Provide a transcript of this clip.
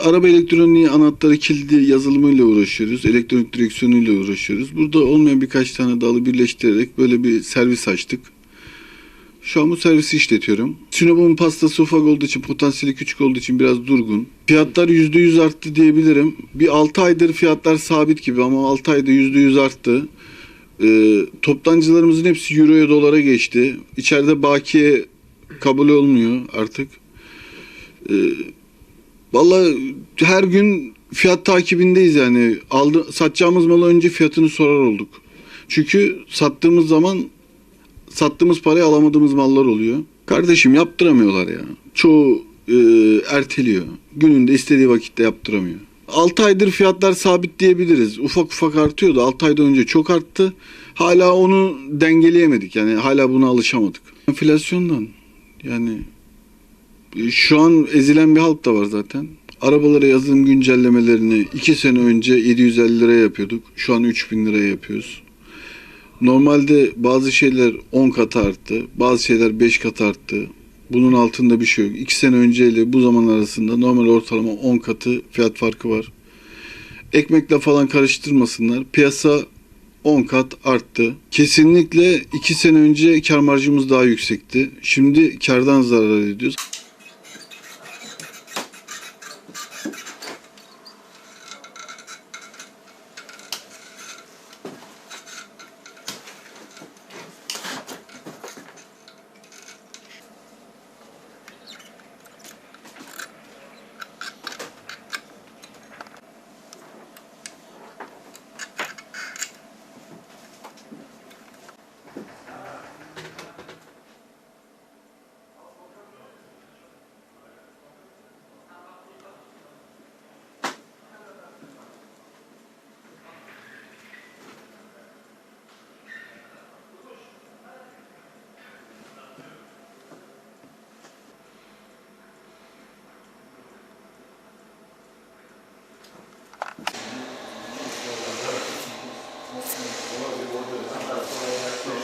araba elektroniği anahtarı kilidi yazılımıyla uğraşıyoruz. Elektronik direksiyonuyla uğraşıyoruz. Burada olmayan birkaç tane dalı birleştirerek böyle bir servis açtık. Şu an bu servisi işletiyorum. Sinop'un pastası ufak olduğu için, potansiyeli küçük olduğu için biraz durgun. Fiyatlar %100 arttı diyebilirim. Bir 6 aydır fiyatlar sabit gibi ama 6 ayda %100 arttı. Ee, toptancılarımızın hepsi euroya dolara geçti. İçeride bakiye kabul olmuyor artık. Ee, Vallahi her gün fiyat takibindeyiz yani. Aldı, satacağımız malı önce fiyatını sorar olduk. Çünkü sattığımız zaman sattığımız parayı alamadığımız mallar oluyor. Kardeşim yaptıramıyorlar ya. Çoğu e, erteliyor. Gününde istediği vakitte yaptıramıyor. 6 aydır fiyatlar sabit diyebiliriz. Ufak ufak artıyordu. 6 aydan önce çok arttı. Hala onu dengeleyemedik. Yani hala buna alışamadık. Enflasyondan yani şu an ezilen bir halk da var zaten. Arabalara yazılım güncellemelerini 2 sene önce 750 liraya yapıyorduk. Şu an 3000 liraya yapıyoruz. Normalde bazı şeyler 10 kat arttı. Bazı şeyler 5 kat arttı. Bunun altında bir şey yok. 2 sene önceyle bu zaman arasında normal ortalama 10 katı fiyat farkı var. Ekmekle falan karıştırmasınlar. Piyasa 10 kat arttı. Kesinlikle 2 sene önce kar marjımız daha yüksekti. Şimdi kardan zarar ediyoruz. Yeah.